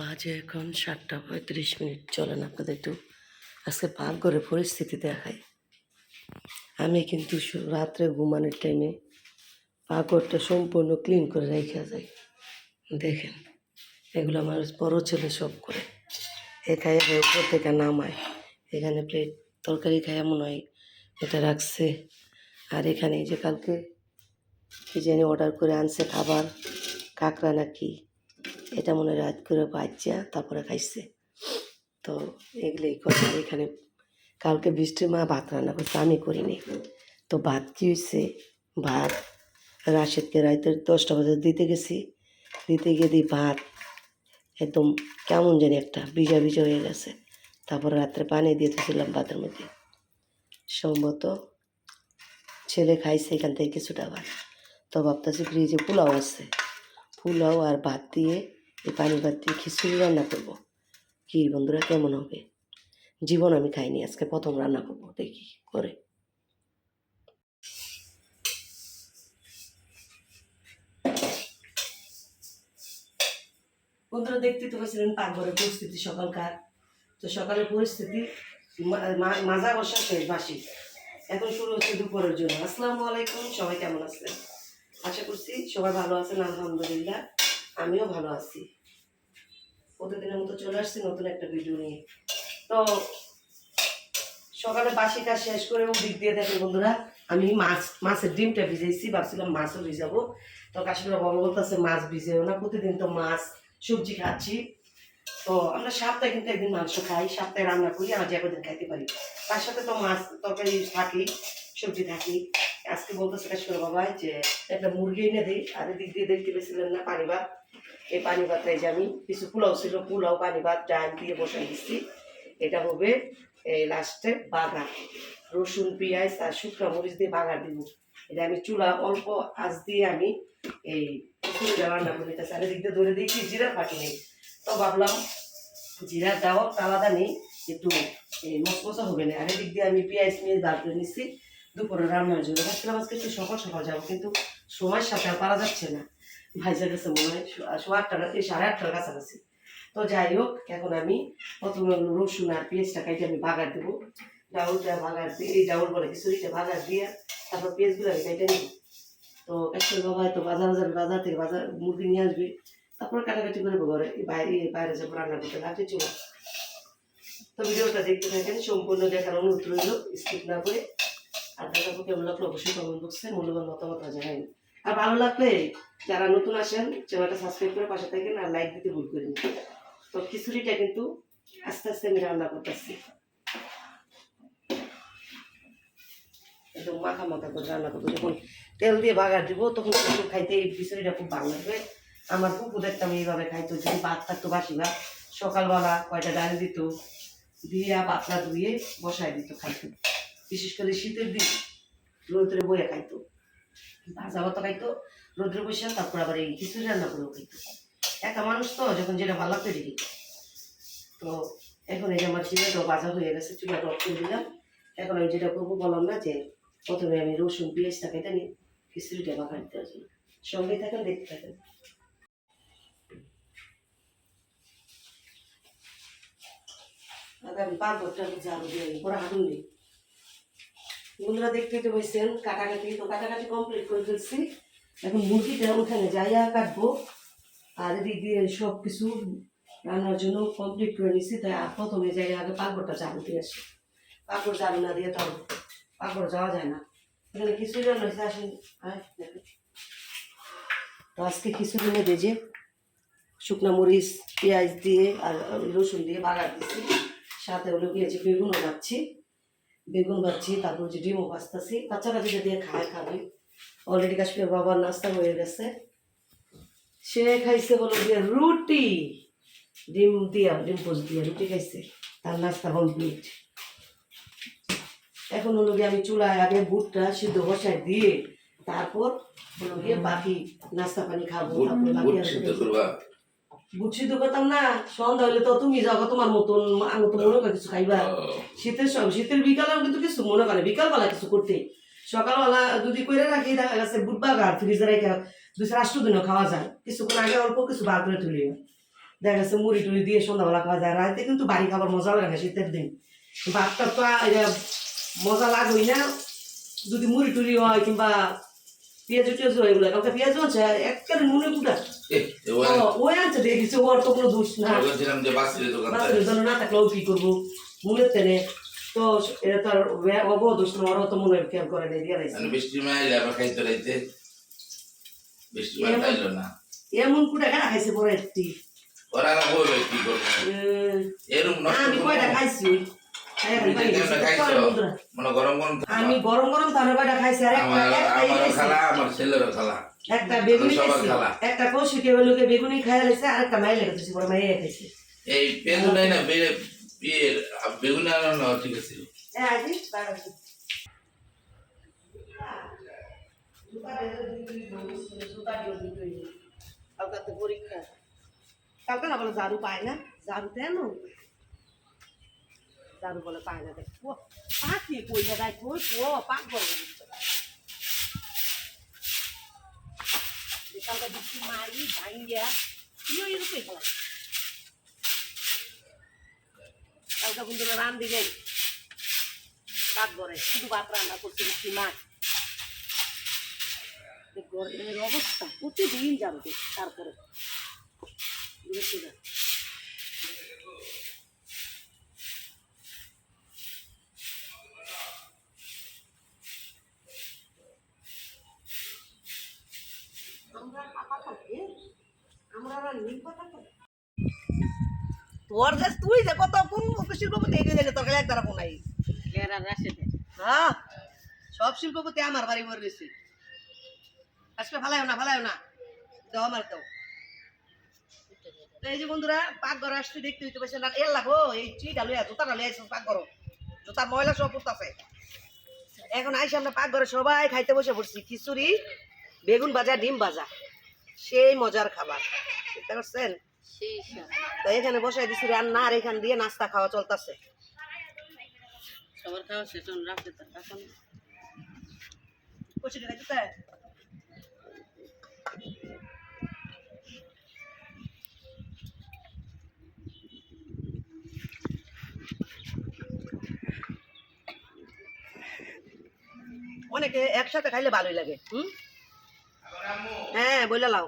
বাজে এখন সাতটা পঁয়ত্রিশ মিনিট। চলেন আপনাদের একটু আজকে পাকঘরের পরিস্থিতি দেখাই। আমি কিন্তু রাত্রে ঘুমানোর টাইমে পাকঘরটা সম্পূর্ণ ক্লিন করে রেখে যাই। দেখেন, এগুলো আমার বড় ছেলে সব করে। এ খাই উপর থেকে নামায়। এখানে প্লেট তরকারি খাই এমন হয়, এটা রাখছে। আর এখানে যে কালকে কি জানি অর্ডার করে আনছে খাবার, কাঁকড়া নাকি? এটা মনে রাত করে বাচ্চা তারপরে খাইছে। তো এগুলো এই কথা, এখানে কালকে বৃষ্টির মা ভাত রান্না করছে, আমি করিনি। তো ভাত কী হয়েছে ভাত, রাশেদকে রাইতে দশটা বাজে দিতে গেছি। দিতে গিয়ে দিই ভাত, একদম কেমন জানি একটা, ভিজা ভিজা হয়ে গেছে। তারপর রাত্রে পানি দিয়ে দিয়েছিলাম ভাতের মধ্যে। সম্ভবত ছেলে খাইছে এখান থেকে কিছুটা ভাত। তো ভাবতেছি ফ্রিজে পোলাও আছে। পোলাও আর ভাত দিয়ে এই পানি ভাত দিয়ে খিচুড়ি রান্না করব। কি বন্ধুরা, কেমন হবে? জীবন আমি খাইনি, আজকে প্রথম রান্না করব, দেখি করে। বন্ধুরা, দেখতে তো পাচ্ছিলেন পাকঘরের পরিস্থিতি সকালকার। তো সকালের পরিস্থিতি মাজা বসা শেষ, বাসি। এখন শুরু হচ্ছে দুপুরের জন্য। আসসালামু আলাইকুম, সবাই কেমন আছেন? আশা করছি সবাই ভালো আছেন, আলহামদুলিল্লাহ। আমিও ভালো আছি। প্রতিদিনের মতো চলে আসছি নতুন একটা ভিডিও নিয়ে। তো সকালে বাসি কাজ শেষ করে দিক দিয়ে দেখেন বন্ধুরা, আমি মাছ, মাছের ডিমটা ভিজাইছি, ভাবছিলাম মাছও ভিজাবো। তো কাশ্মীরা বাবা বলতেছে, মাছ ভিজেও না, প্রতিদিন তো মাছ, সবজি খাচ্ছি। তো আমরা সপ্তাহে কিন্তু একদিন মাংস খাই সপ্তাহে রান্না করি আর যে কদিন খাইতে পারি। তার সাথে তো মাছ, তরকারি থাকি সবজি থাকি আজকে বলতেছে কাশ্মীর বাবা যে একটা মুরগি এনে দিই, আর এদিক দিয়ে দেখতে পেয়েছিলেন না পানি ভাত এই পানি ভাতটা এই যে আমি কিছু পোলাও ছিল, পোলাও পানি ভাত ডাল দিয়ে বসাই দিচ্ছি এটা হবে এই লাস্টে বাগার। রসুন, পেঁয়াজ আর শুকনো মরিচ দিয়ে বাগার দিব। এটা আমি চুলা অল্প আঁচ দিয়ে আমি এই রান্না করে। নিতেছি আর এদিক দিয়ে ধরে দিই কি জিরার ফাঁকি নেই। তো ভাবলাম জিরার দেওয়া আলাদা নেই, একটু এই মশমশা হবে না। আর এদিক দিয়ে আমি পেঁয়াজ পেঁয়াজ বার করে নিচ্ছি দুপুরে রান্নার জন্য ভাবছিলাম আজকে একটু সকাল সকাল যাব, কিন্তু সময়ের সাথে আর পারা যাচ্ছে না। ভাইজা গেছে মনে হয় সোয়া আটটা এই সাড়ে আটটার কাছাকাছি। তো যাই হোক, এখন আমি প্রথমে রসুন আর পেঁয়াজটা কাইটে আমি বাগার দেবো। ডাউলটা বাগার এই ডাউল বলে খিচুড়িটা বাগার দিয়ে তারপর পেঁয়াজগুলো আমি কাইটে নিব। তো কাশ্মীর বাবা তো বাজার যাবে বাজার থেকে বাজার মুরগি নিয়ে আসবে। তারপর কাটাকাটি করে ঘরে। বাইরে বাইরে যাব রান্না করতে। লাগছে চলো। তো ভিডিওটা দেখতে থাকেন, সম্পূর্ণ দেখার অনুরোধ রইল। স্কিপ না করে দেখাবো কেমন অবশ্যই কমেন্ট বক্সে মূল্যবান মতামত জানাই আর ভালো লাগলে যারা নতুন আসেন, চ্যানেলটা সাবস্ক্রাইব করে পাশে থাকেন আর লাইক দিতে ভুল করেন তো খিচুড়িটা কিন্তু আস্তে আস্তে আমি রান্না করতেছি। একদম মাখা মাখা করে রান্না করব। যখন তেল দিয়ে বাগার দিব, তখন কিন্তু খাইতে এই খিচুড়িটা খুব ভালো লাগবে। আমার পুকুর দেখতাম এইভাবে খাইতো, যদি ভাত থাকতো বাসি ভাত, সকালবেলা কয়টা ডাল দিত, দিয়া পাতলা ধুয়ে বসায় দিত খাইতো। বিশেষ করে শীতের দিন। রোদ্রে বইয়া খাইতো। ভাজা ভাত খাইতো রোদ্রে বসে তারপর আবার এই খিচুড়ি রান্না করেও খাইতো। একা মানুষ তো যখন যেটা ভালো লাগতো এটি তো এখন এই যে আমার চুলাটাও ভাজা হয়ে গেছে চুলাটা অফ করে দিলাম। এখন আমি যেটা করব বললাম না যে প্রথমে আমি রসুন পেঁয়াজটা কেটে নিই খিচুড়িটা মাখা দিতে জন্য। সঙ্গে থাকেন দেখতে থাকেন। আগে আমি পাঁচটা ঝাড়ু দিয়ে নিই, পরে হাঁটুন দিই বন্ধুরা দেখতে তো বলছেন কাটাকাটি, তো কাটাকাটি কমপ্লিট করে ফেলছি। এখন মুরগিটা ওখানে যাইয়া কাটবো। আর এদিক দিয়ে সব কিছু রান্নার জন্য কমপ্লিট করে নিচ্ছি তাই আর প্রথমে যাই আগে পাকড়টা ঝাড়ু দিয়ে আসি। পাকড় ঝাড়ু না দিয়ে তাও পাকড় যাওয়া যায় না। এখানে খিচুড়ি রান্না হয়েছে, আসেন। তো আজকে খিচুড়ি নিয়ে যে শুকনো মরিচ, পেঁয়াজ দিয়ে আর রসুন দিয়ে বাগার দিচ্ছি সাথে হলো গিয়েছে বেগুনও ভাজছি বেগুন ভাজছি তারপর হচ্ছে ডিমও ভাজতেছি। কাচ্চাদের দিয়ে খায় খাবে। অলরেডি কাশ্মীর বাবার নাস্তা হয়ে গেছে। সে খাইছে হলো গিয়ে রুটি। ডিম দিয়া ডিম পোস্ট দিয়া রুটি খাইছে। তার নাস্তা কমপ্লিট এখন হলো গিয়ে আমি চুলায় আগে বুটটা সিদ্ধ বসায় দিয়ে তারপর হলো গিয়ে বাকি নাস্তা পানি খাব। তারপরে বাকি বুট সিদ্ধ করতাম না। সন্ধ্যা হইলে তো তুমি যাও তোমার মতন আমি তো মনে কিছু খাইবা। শীতের সব শীতের বিকালেও কিন্তু কিছু মনে করে বিকালবেলা কিছু করতে। সকালবেলা যদি করে রাখি দেখা গেছে বুট বাগার ফ্রিজে রেখে দুই রাষ্ট্র দিনও খাওয়া যায়। কিছুক্ষণ আগে অল্প কিছু বার করে তুলি। দেখা যাচ্ছে মুড়ি টুড়ি দিয়ে সন্ধ্যাবেলা খাওয়া যায়। রাতে কিন্তু বাড়ি খাবার মজা লাগে না শীতের দিন। ভাতটা তো মজা লাগবেই না। যদি মুড়ি টুড়ি হয় কিংবা পেঁয়াজ টেয়াজ হয় এগুলো কালকে পেঁয়াজ আছে একেবারে নুনে কুটা ওই আনছে দেখেছি ওর তো কোনো দোষ না। থাকলেও কি করব? মনের তেনে তো এটা তো আর অব দোষ না তো মনে খেয়াল করে নেই দিয়ে। মানে বৃষ্টি মাইলে আবার খাইতে রাইতে বৃষ্টি মাই এমন- পাইলো না? এমন কুটা কাটা খাইছে বড় একটি? ওরা না বলবে কি করব এরকম নষ্ট আমি কয়টা খাইছি। আমি গরম গরম তাহলে কয়টা আর একটা একটা বেগুনি খাইছি। একটা কষি কেবলকে বেগুনি খাইয়া লাইছে আর একটা মাইলে খাইছি মাইয়া খাইছে এই পেঁয়াজ নাই না বেগুন আনানো ঠিক আছে। দিবি। কালকে পরীক্ষা। কালকে না বলে ঝাড়ু পায় না ঝাড়ু দেন ঝাড়ু বলে পায় না দেখ পাখি কইলে দেখ কই ও পাক বলে কালকে দিচ্ছি মারি ভাঙ্গিয়া ইয়ে এরকম খেলা কালকে কিন্তু রান দিলে কাক করে শুধু ভাত রান্না করতে দিচ্ছি মাছ। গরমের অবস্থা, প্রতিদিন জানবে তারপরে। বুঝেছি না তোর যে তুই যে কত কোন শিল্পপতি এগিয়ে দিলে তোর হ্যাঁ সব শিল্পপতি আমার বাড়ি মরে গেছে। ফালাইও না ফালাইও না। দাও আমার দাও। তো এই যে বন্ধুরা পাক ঘরে আসতে দেখতে হইতে পারছেন না এর লাগো এই চিটা লইয়া জুতাটা লইয়া আইসো পাক ঘর জুতা ময়লা সব পড়তাছে এখন আইসে আমরা পাক ঘরে সবাই খাইতে বসে পড়ছি। খিচুড়ি বেগুন ভাজা ডিম ভাজা। সেই মজার খাবার। বুঝতে পারছেন? তো এখানে বসাই দিছি রান্না আর এখান দিয়ে নাস্তা খাওয়া চলতেছে। সবার খাওয়া হন রাখতে তো এখন কচি টাকা অনেকে একসাথে খাইলে ভালোই লাগে। হুম? হ্যাঁ বলে লাও।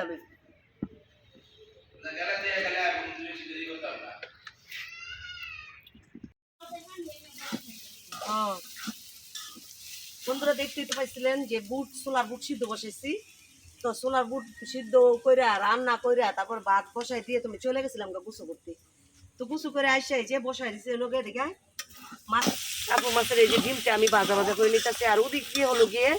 আগে বন্ধুরা দেখতেই তো পাইছিলেন যে বুট, সোলার বুট সিদ্ধ বসাইছি। তো সোলার বুট সিদ্ধ কইরা, রান্না কইরা, তারপর ভাত বসাই দিয়ে তুমি চলে গেছিলাম গা গুছো করতে। তো গুছো করে আসে যে বসাই দিছে লোকে দেখে, মাছ তারপর মাছের এই যে ডিমটা আমি ভাজা ভাজা করে নিতেছি। আর ওদিক দিয়ে হলো গিয়ে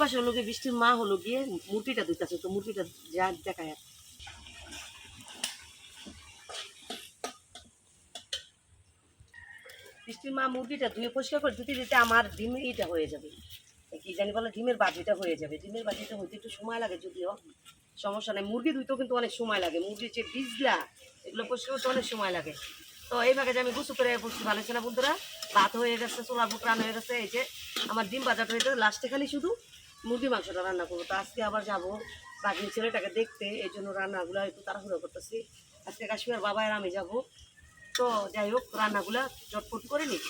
পাশে হলো গিয়ে বৃষ্টির মা হলো গিয়ে মূর্তিটা দিতেছে তো মূর্তিটা যা দেখায় আর। মা মুরগিটা ধুয়ে পরিষ্কার করে ধুতে দিতে আমার ডিম এটা হয়ে যাবে। কি জানি বলে, ডিমের বাজিটা হয়ে যাবে। ডিমের বাজিটা হইতে একটু সময় লাগে যদিও, সমস্যা নেই। মুরগি ধুইতেও কিন্তু অনেক সময় লাগে। মুরগির যে বীজলা এগুলো পরিষ্কার করতে অনেক সময় লাগে। তো এই ভাগে যে আমি গুছু করে বসছি, ভালো ছিল বন্ধুরা? ভাত হয়ে গেছে সোলার বুক রান্না হয়ে গেছে। এই যে আমার ডিম বাজাটা হয়ে গেছে লাস্টে খালি শুধু মুরগি মাংসটা রান্না করব। তো আজকে আবার যাব বাগিনী ছেলেটাকে দেখতে। এই জন্য রান্নাগুলো একটু তাড়াহুড়ো করতেছি। আজকে কাশ্মীর বাবা আর আমি যাব। তো যাই হোক, রান্নাগুলো চটপট করে নিই।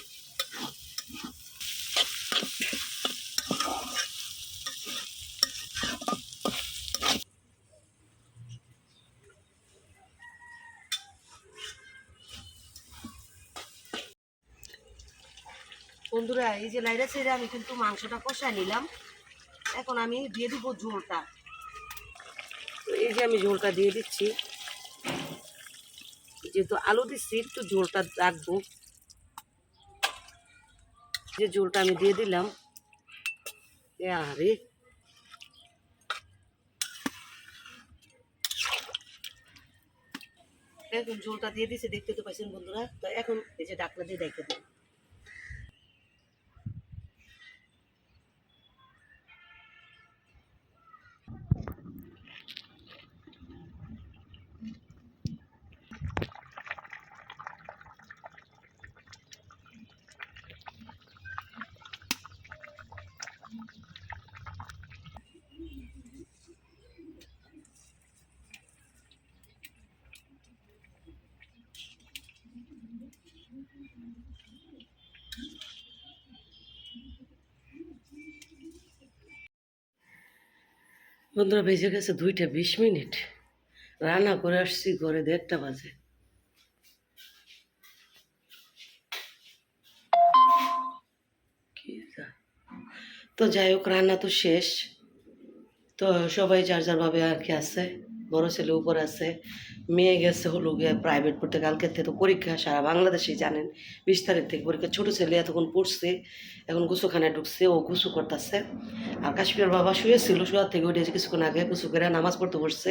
বন্ধুরা, এই যে লাইরা ছেড়ে আমি কিন্তু মাংসটা কষায় নিলাম। এখন আমি দিয়ে দিব ঝোলটা। এই যে আমি ঝোলটা দিয়ে দিচ্ছি। যেহেতু আলু দিচ্ছি একটু ঝোলটা রাখব। যে ঝোলটা আমি দিয়ে দিলাম। এ আরে এখন ঝোলটা দিয়ে দিছে দেখতে তো পাইছেন বন্ধুরা। তো এখন এই যে ডাকনা দিয়ে দেখে দিন বন্ধুরা, বেজে গেছে দুইটা বিশ মিনিট। রান্না করে আসছি, ঘরে দেড়টা বাজে। তো যাই হোক, রান্না তো শেষ। তো সবাই যার যার ভাবে আর কি আছে, বড় ছেলে উপর আছে মেয়ে গেছে হলো গিয়ে প্রাইভেট পড়তে কালকে থেকে তো পরীক্ষা, সারা বাংলাদেশেই জানেন, বিশ তারিখ থেকে পরীক্ষা, ছোটো ছেলে এতক্ষণ পড়ছে, এখন গুসুখানে ঢুকছে, ও গুসু করতেছে। আর কাশ্মীর বাবা শুয়েছিল শোয়ার থেকে উঠেছে কিছুক্ষণ আগে গুসু করে নামাজ পড়তে বসছে।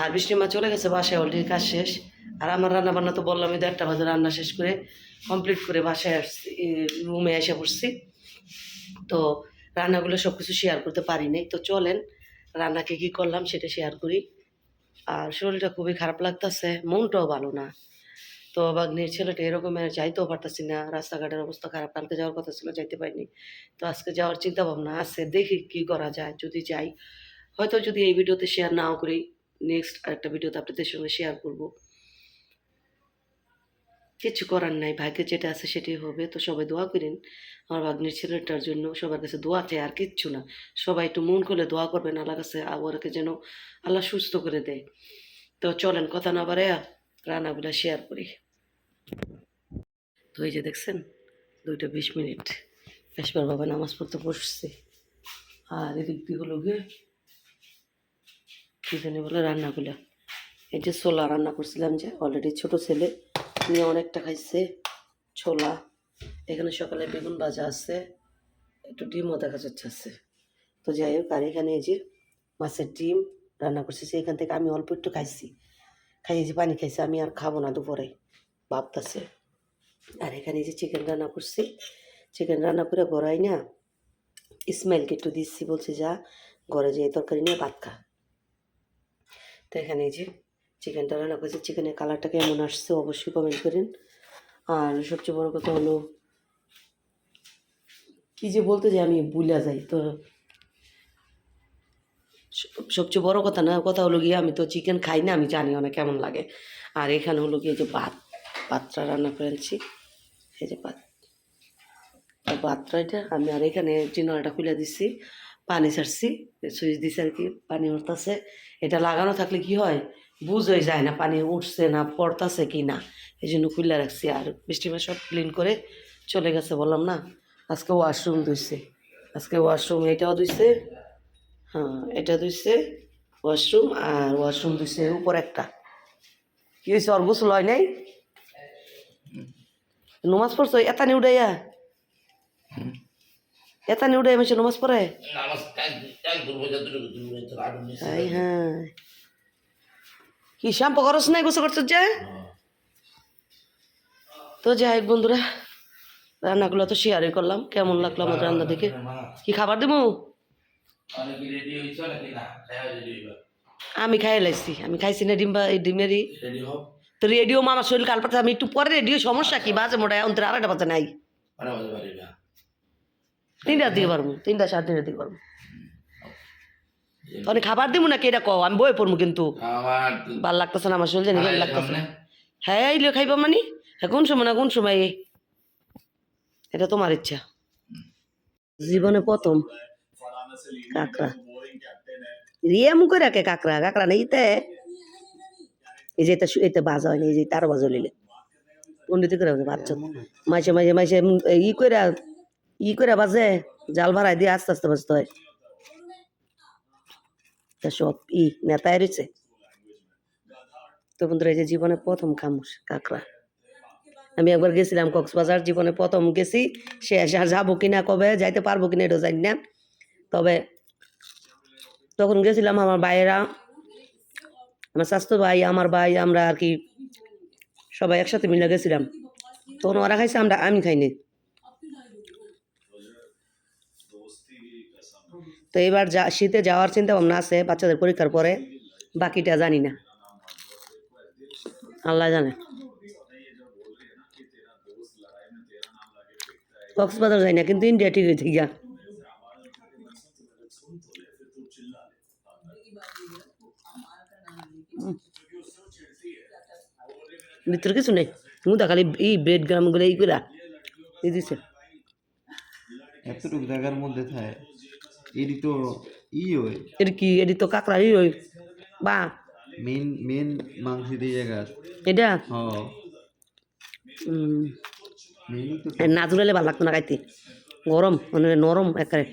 আর বৃষ্টি মা চলে গেছে বাসায় অলরেডি কাজ শেষ। আর আমার রান্না বান্না তো বললাম একটা বাজে রান্না শেষ করে কমপ্লিট করে বাসায় আসছি রুমে এসে পড়ছি। তো রান্নাগুলো সব কিছু শেয়ার করতে পারি নাই তো চলেন, রান্নাকে কী করলাম সেটা শেয়ার করি। আর শরীরটা খুবই খারাপ লাগতেছে, মনটাও ভালো না। তো বাগনির ছেলেটা এরকম যাইতেও পারতেছি না, রাস্তাঘাটের অবস্থা খারাপ, কালকে যাওয়ার কথা ছিল, যাইতে পারিনি। তো আজকে যাওয়ার চিন্তা ভাবনা আছে, দেখি কি করা যায়, যদি যাই। হয়তো যদি এই ভিডিওতে শেয়ার নাও করি নেক্সট আরেকটা ভিডিওতে আপনাদের সঙ্গে শেয়ার করব। কিছু করার নাই, ভাগ্যে যেটা আছে সেটাই হবে। তো সবাই দোয়া করেন, আমার ভাগ্নির ছেলেটার জন্য সবার কাছে দোয়া চাই, আর কিচ্ছু না। সবাই একটু মন খুলে দোয়া করবেন আল্লাহ কাছে আবহাওয়াকে যেন আল্লাহ সুস্থ করে দেয়। তো চলেন কথা না বারে রান্নাগুলো শেয়ার করি। তো এই যে দেখছেন, দুইটা বিশ মিনিট। কাশবার বাবা নামাজ পড়তে বসছে। আর এদিক দিয়ে হলো গিয়ে কী জানি বলে রান্নাগুলো। এই যে সোলা রান্না করছিলাম যে অলরেডি ছোট ছেলে। নিয়ে অনেকটা খাইছে, ছোলা। এখানে সকালে বেগুন ভাজা আছে, একটু ডিমও দেখা যাচ্ছে আছে। তো যাই হোক, আর এখানে এই যে মাছের ডিম রান্না করছি এখান থেকে আমি অল্প একটু খাইছি। খাইয়েছি, পানি খাইছি, আমি আর খাব না দুপুরে, ভাবতাছে। আর এখানে যে চিকেন রান্না করছি চিকেন রান্না করে গড়াই না ইসমাইলকে একটু দিচ্ছি, বলছি যা, ঘরে যেয়ে তরকারি নিয়ে ভাত খা। তো এখানে যে চিকেনটা রান্না করছি। চিকেনের কালারটা কেমন আসছে, অবশ্যই কমেন্ট করেন। আর সবচেয়ে বড় কথা হলো, কি যে বলতে যে আমি ভুলে যাই। তো সবচেয়ে বড় কথা না, কথা হলো গিয়ে আমি তো চিকেন খাই না, আমি জানিও না কেমন লাগে। আর এখানে হলো গিয়ে যে ভাত, ভাতটা রান্না করে আনছি। এই যে ভাত এটা আমি আর এখানে চিনাটা খুলে দিচ্ছি পানি ছাড়ছি। সুইচ দিছি আর কি, পানি উঠতেছে এটা লাগানো থাকলে কি হয় বুঝ হয়ে যায় না পানি উঠছে না পড়তাছে কি না এই জন্য খুলে রাখছি। আর বৃষ্টিমা সব ক্লিন করে চলে গেছে বললাম না আজকে ওয়াশরুম ধুইছে। আজকে ওয়াশরুম এটাও ধুইছে হ্যাঁ এটা ধুইছে ওয়াশরুম আর ওয়াশরুম ধুইছে উপর একটা। কি হয়েছে ওর গোসল হয় নাই? নমাজ পড়ছো? এতানি উঠাইয়া? এতানি উঠাই মেশে নমাজ পড়ে? নামাজ এক এক দুর্বল যতটুকু দুর্বল তো আগুন নিচে হাই হ্যাঁ কি শ্যাম্পু করস নাই গোসল করছিস যে? তো যাই হোক বন্ধুরা, রান্নাগুলো তো শেয়ারই করলাম। কেমন লাগল আমার রান্না দেখে? কি খাবার দেবো আমি খাই লাইছি, আমি খাইছি না ডিম্বা, এই ডিমেরই। তো রেডিও মামা শরীর কাল পাতা, আমি একটু পরে রেডিও সমস্যা কি? বাজে মোটা আড়াইটা পাতা নাই। মানে বাজে পারিবা তিনটার দিকে পারব তিনটা, সাড়ে তিনটার দিকে পারব। তখন খাবার দিব নাকি এটা কও আমি বই পড়ব কিন্তু। ভালো লাগতেছে না আমার শরীর জানি ভালো লাগতেছে না। হ্যাঁ এইলে খাইবা মানে? হ্যাঁ কোন সময় না কোন সময়? এটা তোমার ইচ্ছা। জীবনে প্রথম। কাকড়া। রিয়া মুখে রাখে কাকড়া কাকড়া নেই তে। এই যে এটা এতে বাজা হয়নি এই যে তার বাজা লিলে পন্ডিত করে বাচ্চা। মাসে মাসে মাসে ই করে ই করে বাজে জাল ভাড়াই দিয়ে আস্তে আস্তে বাজতে হয়। তা সব ই নেতায় রয়েছে তো বন্ধুরা এই যে জীবনে প্রথম খামুস কাঁকড়া আমি একবার গেছিলাম কক্সবাজার জীবনে প্রথম গেছি সে আর যাব কিনা কবে যাইতে পারব কিনা এটা জানি না তবে তখন গেছিলাম আমার ভাইয়েরা আমার স্বাস্থ্য ভাই আমার ভাই আমরা আর কি সবাই একসাথে মিলে গেছিলাম তখন ওরা খাইছে আমরা আমি খাইনি তো এবার যা, শীতে যাওয়ার চিন্তা ভাবনা আছে বাচ্চাদের পরীক্ষার পরে, বাকিটা জানি না। আল্লাহ জানে। কক্সবাজার যাই না, কিন্তু ইন্ডিয়া ঠিক হয়েছে গিয়া। ভিতরে কিছু নেই। মুদা খালি এই ব্রেড গ্রামগুলো এই করে দিছে। এতটুকু জায়গার মধ্যে থাকে এরই তো ই হয় এটা কি এটি তো কাঁকড়া ই ওই বা মেন মেন মাংস দিয়ে জায়গা এটা হ নাজুরালে ভালো লাগতো না খাইতে গরম মানে নরম একেবারে